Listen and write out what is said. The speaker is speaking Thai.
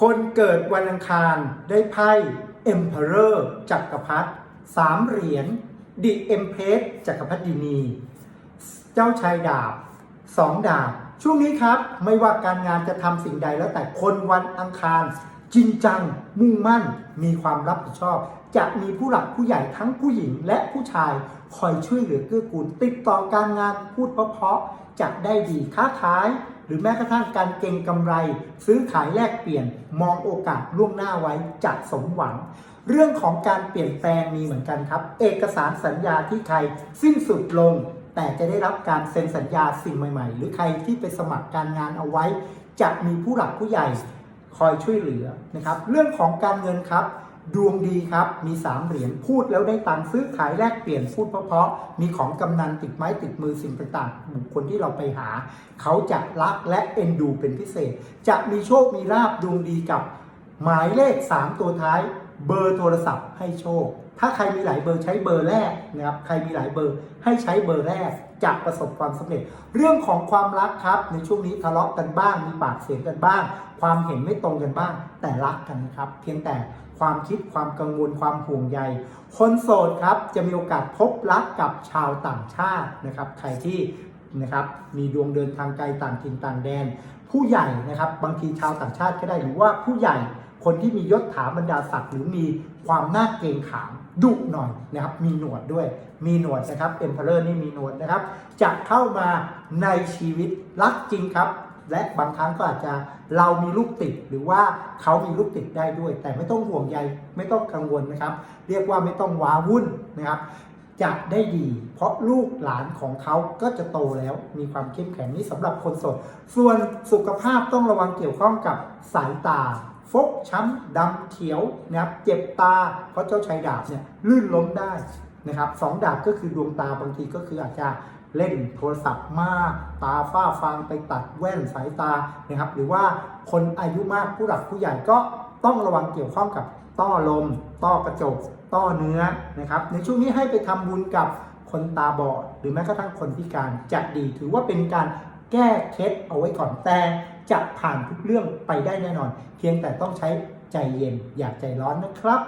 คนเกิดวันอังคารได้ไพ่ Emperor จักรพรรดิสามเหรียญ The Empress จักรพรรดินี เจ้าชายดาบสองดาบ ช่วงนี้ครับ ไม่ว่าการงานจะทำสิ่งใดแล้วแต่คนวันอังคาร จริงจัง มุ่งมั่น มีความรับผิดชอบ จะมีผู้หลักผู้ใหญ่ทั้งผู้หญิงและผู้ชาย คอยช่วยเหลือเกื้อกูล ติดต่อการงานพูดเพราะๆจะได้ดีค้าขายหรือแม้กระทั่งการเก็งกำไร ซื้อขายแลกเปลี่ยนมองโอกาสล่วงหน้าไว้จะสมหวัง เรื่องของการเปลี่ยนแปลงมีเหมือนกันครับ เอกสารสัญญาที่ใครสิ้นสุดลง แต่จะได้รับการเซ็นสัญญาสิ่งใหม่ ๆ หรือใครที่ไปสมัครการงานเอาไว้ จะมีผู้หลักผู้ใหญ่คอยช่วยเหลือนะครับ เรื่องของการเงินครับ ดวงดีครับ มีสามเหรียญพูดแล้วได้ตังค์ซื้อขายแลกเปลี่ยนพูดเพราะๆมีของกำนันติดไม้ติดมือสิ่งต่างๆบุคคลที่เราไปหา เขาจะรักและเอ็นดูเป็นพิเศษ จะมีโชคมีลาบดวงดีกับ หมายเลข 3 ตัวท้าย เบอร์โทรศัพท์ให้โชค ถ้าใครมีหลายเบอร์ใช้เบอร์แรกนะครับ ใครมีหลายเบอร์ให้ใช้เบอร์แรกจะประสบความสำเร็จ เรื่องของความรักครับ ในช่วงนี้ทะเลาะกันบ้าง มีปากเสียงกันบ้าง ความเห็นไม่ตรงกันบ้าง แต่รักกันนะครับ เพียงแต่ความคิดความกังวลความห่วงใย คนโสดครับจะมีโอกาสพบรักกับชาวต่างชาตินะครับ ใครที่นะครับมีดวงเดินทางไกลต่างถิ่นต่างแดน ผู้ใหญ่นะครับบางทีชาวต่างชาติก็ได้หรือว่าผู้ใหญ่ คนที่มียศถาบรรดาศักดิ์หรือมีความน่าเกรงขามดุหน่อยนะครับมีหนวดด้วย มีหนวดนะครับเอ็มเพลอร์นี่มีหนวดนะครับ จะเข้ามาในชีวิตรักจริงครับ และบางครั้งก็อาจจะเรามีลูกติดหรือว่าเขามีลูกติดได้ด้วย แต่ไม่ต้องห่วงใยไม่ต้องกังวลนะครับ เรียกว่าไม่ต้องว้าวุ่นนะครับจะได้ดี เพราะลูกหลานของเขาก็จะโตแล้วมีความเข้มแข็งนี้สำหรับคนโสด ส่วนสุขภาพต้องระวังเกี่ยวข้องกับสายตา ฟกช้ำดำเขียวนะครับเจ็บตาเพราะเจ้าชายดาบเนี่ยลื่นล้มได้นะครับสองดาบก็คือดวงตาบางทีก็คืออาจจะเล่นโทรศัพท์มากตาฝ้าฟางไปตัดแว่นสายตานะครับ หรือว่าคนอายุมากผู้หลักผู้ใหญ่ก็ต้องระวังเกี่ยวข้องกับต้อลม ต้อกระจก ต้อเนื้อนะครับ ในช่วงนี้ให้ไปทำบุญกับคนตาบอดหรือแม้กระทั่งคนพิการจะดีถือว่าเป็นการ แก้เคล็ดเอาไว้ก่อนแต่จะผ่านทุกเรื่องไปได้แน่นอน เพียงแต่ต้องใช้ใจเย็นอย่าใจร้อนนะครับ